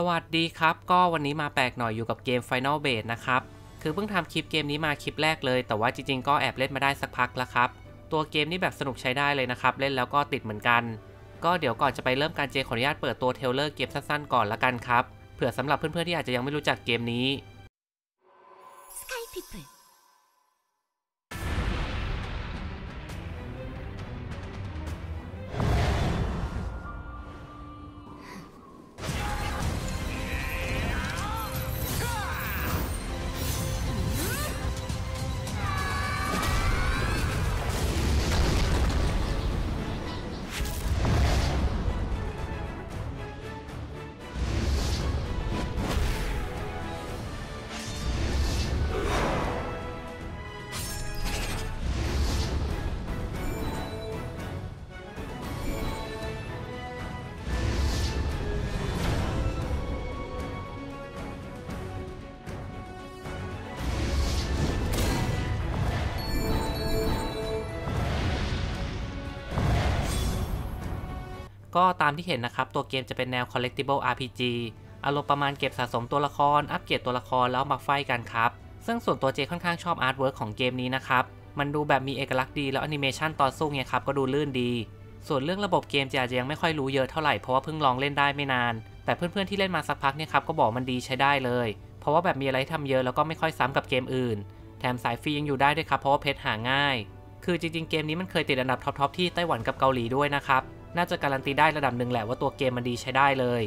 สวัสดีครับ ก็วันนี้มาแปลกหน่อยอยู่กับเกม Final b a s e นะครับ คือเพิ่งทำคลิปเกมนี้มาคลิปแรกเลย แต่ว่าจริงๆ ก็แอบเล่นมาได้สักพักแล้วครับ ตัวเกมนี้แบบสนุกใช้ได้เลยนะครับ เล่นแล้วก็ติดเหมือนกัน ก็เดี๋ยวก่อนจะไปเริ่มการเจขออนุญาตเปิดตัวเทลเลอร์เกมสั้นๆก่อนละกันครับ เผื่อสำหรับเพื่อนๆที่อาจจะยังไม่รู้จักเกมนี้スカ ก็ตามที่เห็นนะครับ ตัวเกมจะเป็นแนว collectible RPG อารมณ์ประมาณเก็บสะสมตัวละคร อัปเกรดตัวละครแล้วมาไฟกันครับ ซึ่งส่วนตัวเจค่อนข้างชอบอาร์ตเวิร์กของเกมนี้นะครับ มันดูแบบมีเอกลักษณ์ดีแล้วแอนิเมชันตอนสู้เนี่ยครับก็ดูลื่นดี ส่วนเรื่องระบบเกมเจอาจจะยังไม่ค่อยรู้เยอะเท่าไหร่เพราะว่าเพิ่งลองเล่นได้ไม่นาน แต่เพื่อนๆที่เล่นมาสักพักเนี่ยครับก็บอกมันดีใช้ได้เลย เพราะว่าแบบมีอะไรทำเยอะแล้วก็ไม่ค่อยซ้ำกับเกมอื่น แถมสายฟรียังอยู่ได้ด้วยครับเพราะว่าเพชรหาง่าย คือจริงๆเกมนี้มันเคยติดอันดับท็อปๆที่ไต้หวันกับเกาหลีด้วยนะครับ น่าจะการันตีได้ระดับหนึ่งแหละว่าตัวเกมมันดีใช้ได้เลย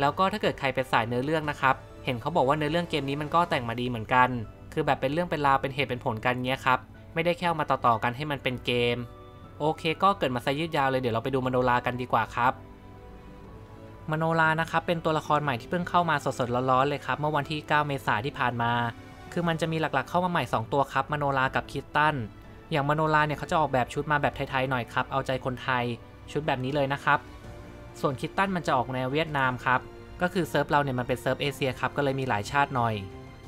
แล้วก็ถ้าเกิดใครเป็นสายเนื้อเรื่องนะครับ เห็นเขาบอกว่าเนื้อเรื่องเกมนี้มันก็แต่งมาดีเหมือนกัน คือแบบเป็นเรื่องเป็นราวเป็นเหตุเป็นผลกันเงี้ยครับ ไม่ได้แค่ามาต่อๆกันให้มันเป็นเกม โอเค ก็เกิดมาซะยืดยาวเลยเดี๋ยวเราไปดูมโนรากันดีกว่าครับมโนรานะครับเป็นตัวละครใหม่ที่เพิ่งเข้ามาสดๆร้อนๆเลยครับเมื่อวันที่ 9 เมษายนที่ผ่านมา คือมันจะมีหลักๆเข้ามาใหม่ 2 ตัวครับมโนรากับคิตตันอย่างมโนราเนี่ยเขาจะออกแบบชุดมาแบบไทยๆหน่อยครับเอาใจคนไทย ชุดแบบนี้เลยนะครับ ส่วนคิตตันมันจะออกแนวเวียดนามครับ ก็คือเซิร์ฟเราเนี่ยมันเป็นเซิร์ฟเอเชียครับ ก็เลยมีหลายชาติหน่อย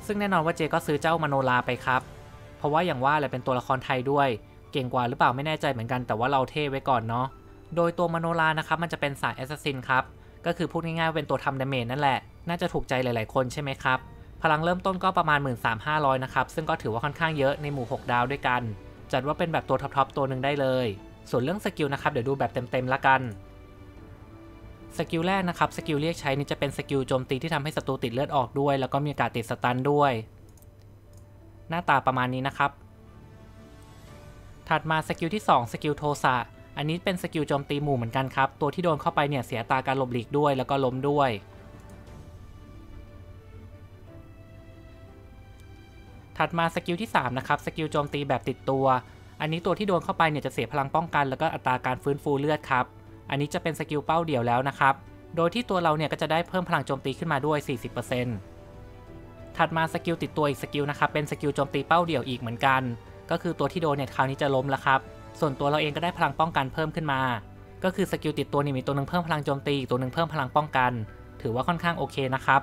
ซึ่งแน่นอนว่าเจก็ซื้อเจ้ามโนราไปครับ เพราะว่าอย่างว่าแหละเป็นตัวละครไทยด้วย เก่งกว่าหรือเปล่าไม่แน่ใจเหมือนกัน แต่ว่าเราเท่ไว้ก่อนเนาะ โดยตัวมโนรานะครับมันจะเป็นสายแอสซัสซินครับ ก็คือพูดง่ายๆเป็นตัวทำดาเมจนั่นแหละ น่าจะถูกใจหลาย ๆ คนใช่ไหมครับ พลังเริ่มต้นก็ประมาณ 13,500นะครับ ซึ่งก็ถือว่าค่อนข้างเยอะในหมู่ 6 ดาวด้วยกัน จัดว่าเป็นแบบตัวท็อปๆตัวหนึ่งได้เลย ส่วนเรื่องสกิลนะครับเดี๋ยวดูแบบเต็มๆละกันสกิลแรกนะครับสกิลเรียกใช้นี่จะเป็นสกิลโจมตีที่ทำให้ศัตรูติดเลือดออกด้วย แล้วก็มีโอกาสติดสตันด้วย หน้าตาประมาณนี้นะครับ ถัดมาสกิลที่ 2 สกิลโทสะอันนี้เป็นสกิลโจมตีหมู่เหมือนกันครับ ตัวที่โดนเข้าไปเนี่ยเสียตาการหลบหลีกด้วยแล้วก็ล้มด้วย ถัดมาสกิลที่3นะครับสกิลโจมตีแบบติดตัว อันนี้ตัวที่โดนเข้าไปเนี่ยจะเสียพลังป้องกัน แล้วก็อัตราการฟื้นฟูเลือดครับ อันนี้จะเป็นสกิลเป้าเดี่ยวแล้วนะครับ โดยที่ตัวเราเนี่ยก็จะได้เพิ่มพลังโจมตีขึ้นมาด้วย 40%ถัดมาสกิลติดตัวอีกสกิลนะครับ เป็นสกิลโจมตีเป้าเดี่ยวอีกเหมือนกัน ก็คือตัวที่โดนเนี่ยคราวนี้จะล้มแล้วครับ ส่วนตัวเราเองก็ได้พลังป้องกันเพิ่มขึ้นมา ก็คือสกิลติดตัวนี่มีตัวหนึ่งเพิ่มพลังโจมตีอีกตัวหนึ่งเพิ่มพลังป้องกัน ถือว่าค่อนข้างโอเคนะครับ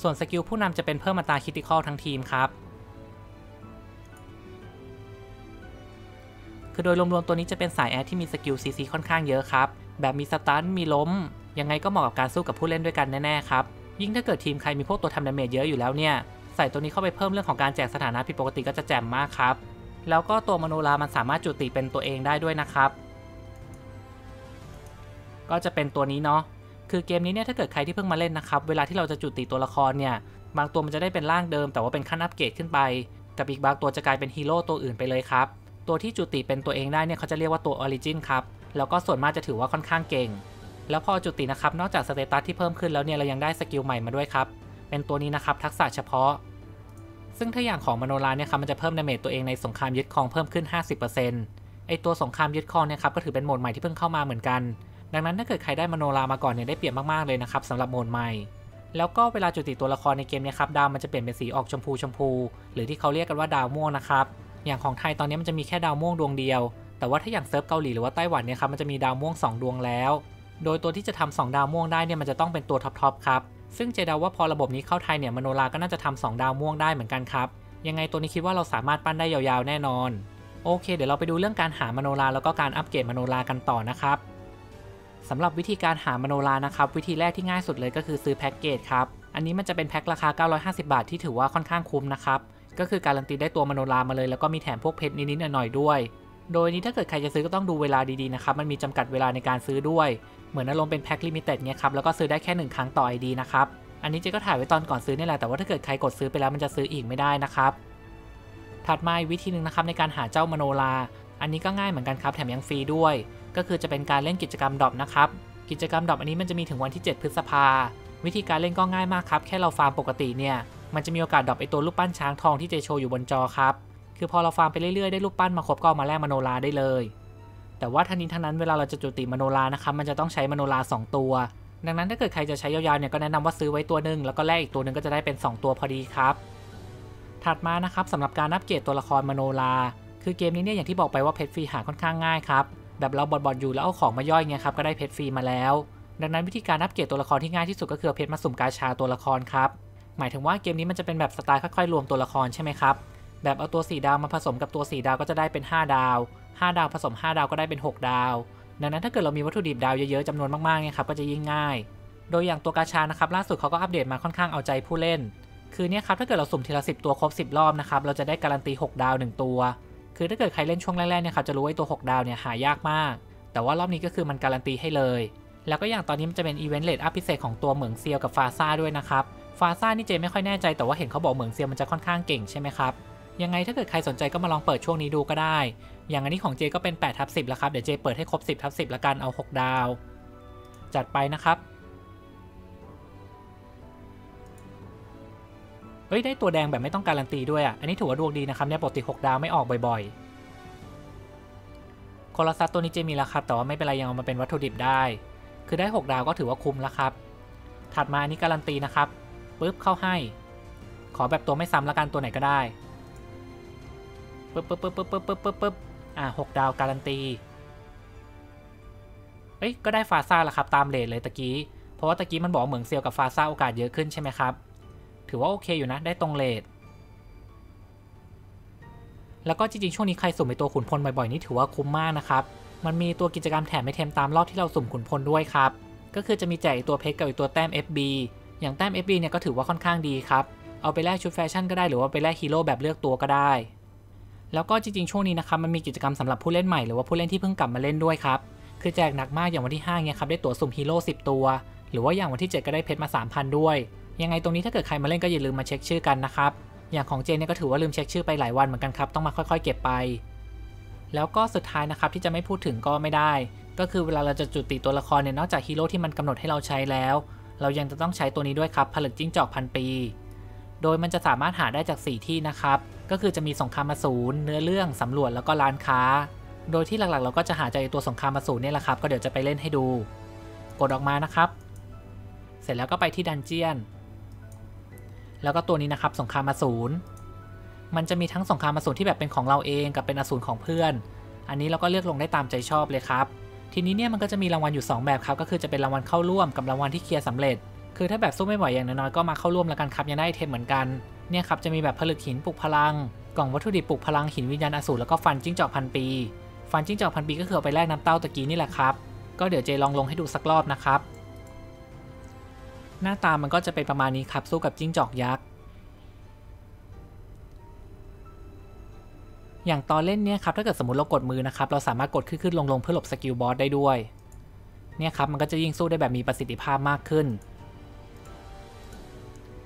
ส่วนสกิลผู้นำจะเป็นเพิ่มอัตราคิติคอลทั้งทีมครับ คือโดยรวมๆตัวนี้จะเป็นสายแอดที่มีสกิลซีซีค่อนข้างเยอะครับ แบบมีสตันมีล้ม ยังไงก็เหมาะกับการสู้กับผู้เล่นด้วยกันแน่ๆครับ ยิ่งถ้าเกิดทีมใครมีพวกตัวทำดาเมจเยอะอยู่แล้วเนี่ย ใส่ตัวนี้เข้าไปเพิ่มเรื่องของการแจกสถานะผิดปกติก็จะแจ่มมากครับ แล้วก็ตัวมโนรามันสามารถจุติเป็นตัวเองได้ด้วยนะครับ ก็จะเป็นตัวนี้เนาะ คือเกมนี้เนี่ยถ้าเกิดใครที่เพิ่งมาเล่นนะครับ เวลาที่เราจะจุติตัวละครเนี่ย บางตัวมันจะได้เป็นร่างเดิม แต่ว่าเป็นขั้นอัปเกรดขึ้นไป กับอีกบางตัวจะกลายเป็นฮีโร่ตัวอื่นไปเลยครับ ตัวที่จุติเป็นตัวเองได้เนี่ยเขาจะเรียกว่าตัวออริจินครับ แล้วก็ส่วนมากจะถือว่าค่อนข้างเก่ง แล้วพอจุตินะครับนอกจากสเตตัสที่เพิ่มขึ้นแล้วเนี่ยเรายังได้สกิลใหม่มาด้วยครับ เป็นตัวนี้นะครับทักษะเฉพาะ ซึ่งถ้าอย่างของมโนราเนี่ยครับมันจะเพิ่มดาเมจตัวเองในสงครามยึดครองเพิ่มขึ้น 50%ไอตัวสงครามยึดครองเนี่ยครับก็ถือเป็นโหมดใหม่ที่เพิ่งเข้ามาเหมือนกัน ดังนั้นถ้าเกิดใครได้มโนรามาก่อนเนี่ยได้เปรียบมากๆเลยนะครับสำหรับโหมดใหม่แล้วก็เวลาจุติตัวละครในเกมเนี่ยครับดาวมันจะเปลี่ยนเป็นสีออกชมพูชมพู หรือที่เขาเรียกกันว่าดาวม่วงนะครับ อย่างของไทยตอนนี้มันจะมีแค่ดาวม่วงดวงเดียว แต่ว่าถ้าอย่างเซิร์ฟเกาหลีหรือว่าไต้หวันเนี่ยครับมันจะมีดาวม่วง 2 ดวงแล้ว โดยตัวที่จะทำ2ดาวม่วงได้เนี่ยมันจะต้องเป็นตัวท็อปๆครับ ซึ่งเจดาว่าพอระบบนี้เข้าไทยเนี่ยมโนราก็น่าจะทำ2ดาวม่วงได้เหมือนกันครับ ยังไงตัวนี้คิดว่าเราสามารถปั้นได้ยาวๆแน่นอน โอเค เดี๋ยวเราไปดูเรื่องการหามโนราแล้วก็การอัปเกรดมโนรากันต่อนะครับสำหรับวิธีการหามโนรานะครับวิธีแรกที่ง่ายสุดเลยก็คือซื้อแพ็กเกจครับอันนี้มันจะเป็นแพ็คราคา 950 บาทที่ถือว่าค่อนข้างคุ้มนะครับ ก็คือการันตีได้ตัวมโนรามาเลยแล้วก็มีแถมพวกเพชรนิดๆหน่อยๆด้วย โดยนี้ถ้าเกิดใครจะซื้อก็ต้องดูเวลาดีๆนะครับมันมีจำกัดเวลาในการซื้อด้วย เหมือนอารมณ์เป็นแพ็คลิมิเต็ดเนี่ยครับแล้วก็ซื้อได้แค่ 1 ครั้งต่อ ID นะครับอันนี้เจ๊ก็ถ่ายไว้ตอนก่อนซื้อนี่แหละแต่ว่าถ้าเกิดใครกดซื้อไปแล้วมันจะซื้ออีกไม่ได้นะครับถัดมาวิธีหนึ่งนะครับในการหาเจ้ามโนราอันนี้ก็ง่ายเหมือนกันครับแถมยังฟรีด้วย ก็คือจะเป็นการเล่นกิจกรรมดรอปนะครับกิจกรรมดรอปอันนี้มันจะมีถึงวันที่ 7 พฤษภาวิธีการเล่นก็ง่ายมากครับ แค่เราฟาร์มปกติเนี่ย มันจะมีโอกาสดรอปไอตัวรูปปั้นช้างทองที่เจโชว์อยู่บนจอครับ คือพอเราฟาร์มไปเรื่อยๆได้รูปปั้นมาครบก็มาแลกมโนราได้เลย แต่ว่าทั้งนี้ทั้งนั้นเวลาเราจะจุติมโนรานะครับมันจะต้องใช้มโนรา 2 ตัว ดังนั้นถ้าเกิดใครจะใช้ยาวๆเนี่ยก็แนะนำว่าซื้อไว้ตัวหนึ่งแล้วก็แลกอีกตัวหนึ่งก็จะได้เป็น 2 ตัวพอดีครับ ถัดมานะครับสำหรับการอัปเกรดตัวละครมโนราคือเกมนี้เนี่ยอย่างที่บอกไปว่าเพชรฟรีหาค่อนข้างง่ายครับแบบเราบอดๆอยู่แล้วเอาของมาย่อยเงี้ยครับก็ได้เพชรฟรีมาแล้ว ดังนั้นวิธีการอัปเกรดตัวละครที่ง่ายที่สุดก็คือเพชรมาสุ่มกาชาตัวละครครับ หมายถึงว่าเกมนี้มันจะเป็นแบบสไตล์ค่อยๆ รวมตัวละครใช่ไหมครับ แบบเอาตัว4ดาวมาผสมกับตัว4ดาวก็จะได้เป็น 5 ดาว 5 ดาวผสม 5 ดาวก็ได้เป็น 6 ดาว ดังนั้นถ้าเกิดเรามีวัตถุดิบดาวเยอะๆจำนวนมากๆเนี่ยครับก็จะยิ่งง่าย โดยอย่างตัวกาชานะครับล่าสุดเขาก็อัปเดตมาค่อนข้างเอาใจผู้เล่น คือเนี่ยครับถ้าเกิดเราสุ่มทีละ10ตัวครบ10 รอบนะครับเราจะได้การันตี 6 ดาว 1 ตัว คือถ้าเกิดใครเล่นช่วงแรกๆเนี่ยครับจะรู้ว่าตัว 6 ดาวเนี่ยหายากมาก แต่ว่ารอบนี้ก็คือมันการันตีให้เลย แล้วก็อย่างตอนนี้มันจะเป็นอีเวนต์เลดอัพพิเศษของตัวเหมืองเซียวกับฟาซ่าด้วยนะครับ ฟาซ่านี่เจไม่ค่อยแน่ใจแต่ว่าเห็นเขาบอกเหมืองเซียวมันจะค่อนข้างเก่งใช่ไหมครับยังไงถ้าเกิดใครสนใจก็มาลองเปิดช่วงนี้ดูก็ได้ อย่างอันนี้ของเจก็เป็น8ทับ10แล้วครับเดี๋ยวเจเปิดให้ครบ 10ทับ10แล้วกันเอา 6 ดาว จัดไปนะครับเฮ้ยได้ตัวแดงแบบไม่ต้องการันตีด้วยอะ อันนี้ถือว่าดวงดีนะครับเนี่ยปกติ6ดาวไม่ออกบ่อยๆโคลาซัตตัวนี้เจมีแล้วครับแต่ว่าไม่เป็นไรยังเอามาเป็นวัตถุดิบได้ คือได้ 6 ดาวก็ถือว่าคุ้มแล้วครับ ถัดมาอันนี้การันตีนะครับปุ๊บเข้าให้ ขอแบบตัวไม่ซ้ำละกันตัวไหนก็ได้ปึ๊บปึ๊บปึ๊บปึ๊บปึ๊บปึ๊บปึ๊บปึ๊บอ่าหกดาวการันตี เอ้ยก็ได้ฟาซ่าแล้วครับตามเลทเลยตะกี้ เพราะว่าตะกี้มันบอกเหมืองเซียวกับฟาซ่าโอกาสเยอะขึ้นใช่ไหมครับ ถือว่าโอเคอยู่นะได้ตรงเลทแล้วก็จริงๆ ช่วงนี้ใครสุ่มไปตัวขุนพลบ่อยๆนี่ถือว่าคุ้มมากนะครับ มันมีตัวกิจกรรมแถมไอเทมตามรอบที่เราสุ่มขุนพลด้วยครับ ก็คือจะมีแจกตัวเพชรกับอีกตัวแต้ม FB อย่างแต้ม FB เนี่ยก็ถือว่าค่อนข้างดีครับ เอาไปแลกชุดแฟชั่นก็ได้หรือว่าไปแลกฮีโร่แบบเลือกตัวก็ได้ แล้วก็จริงๆ ช่วงนี้นะครับมันมีกิจกรรมสำหรับผู้เล่นใหม่หรือว่าผู้เล่นที่เพิ่งกลับมาเล่นด้วยครับ คือแจกหนักมากอย่างวันที่5เนี่ยครับได้ตั๋วสุ่มฮีโร่10 ตัว หรือว่าอย่างวันที่ 7 ก็ได้เพชรมา 3,000 ด้วย ยังไงตรงนี้ถ้าเกิดใครมาเล่นก็อย่าลืมมาเช็คชื่อกันนะครับ อย่างของเจนเนี่ยก็ถือว่าลืมเช็คชื่อไปหลายวันเหมือนกันครับต้องมาค่อย ๆ เก็บไป แล้วก็สุดท้ายนะครับที่จะไม่พูดถึงก็ไม่ได้ ก็คือเวลาเราจะจุติตัวละครเนี่ยนอกจากฮีโร่ที่มันกำหนดให้เราใช้แล้ว เรายังจะต้องใช้ตัวนี้ด้วยครับผลึกจิ้งจอกพันปี โดยมันจะสามารถหาได้จาก 4 ที่นะครับ ก็คือจะมีสงครามมาศูนย์เนื้อเรื่องสำรวจแล้วก็ร้านค้า โดยที่หลักๆ เราก็จะหาจากตัวสงครามมาศูนย์เนี่ยแหละครับ ก็เดี๋ยวจะไปเล่นให้ดู กดออกมานะครับ เสร็จแล้วก็ไปที่ดันเจียน แล้วก็ตัวนี้นะครับสงครามมาศูนย์ มันจะมีทั้งสงครามมาศูนที่แบบเป็นของเราเองกับเป็นอสูรของเพื่อน อันนี้เราก็เลือกลงได้ตามใจชอบเลยครับ ทีนี้เนี่ยมันก็จะมีรางวัลอยู่ 2 แบบครับ ก็คือจะเป็นรางวัลเข้าร่วมกับรางวัลที่เคลียร์สำเร็จ คือถ้าแบบสู้ไม่ไหวอย่างน้อยๆก็มาเข้าร่วมแล้วกันครับยังได้เทมเหมือนกัน เนี่ยครับจะมีแบบผลึกหินปลุกพลัง กล่องวัตถุดิบปลุกพลังหินวิญญาณอสูรแล้วก็ฟันจิ้งจอกพันปี ฟันจิ้งจอกพันปีก็คือเอาไปแลกน้ำเต้าตะกี้นี่แหละครับ ก็เดี๋ยวเจลองลงให้ดูสักรอบนะครับ หน้าตามันก็จะเป็นประมาณนี้ครับสู้กับจิ้งจอกยักษ์ อย่างตอนเล่นเนี่ยครับถ้าเกิดสมมติเรากดมือนะครับเราสามารถกดขึ้นขึ้นลงลงเพื่อหลบสกิลบอสได้ด้วยเนี่ยครับมันก็จะยิ่งสู้ได้แบบมีประสิทธิภาพมากขึ้น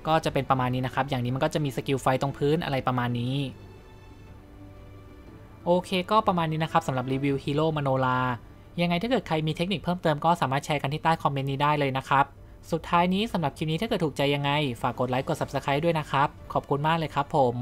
ก็จะเป็นประมาณนี้นะครับ อย่างนี้มันก็จะมีสกิลไฟตรงพื้นอะไรประมาณนี้โอเคก็ประมาณนี้นะครับสำหรับรีวิวฮีโร่มโนรายังไงถ้าเกิดใครมีเทคนิคเพิ่มเติมก็สามารถแชร์กันที่ใต้คอมเมนต์นี้ได้เลยนะครับ สุดท้ายนี้สำหรับคลิปนี้ถ้าเกิดถูกใจยังไง ฝากกดไลค์กด Subscribe ด้วยนะครับ ขอบคุณมากเลยครับผม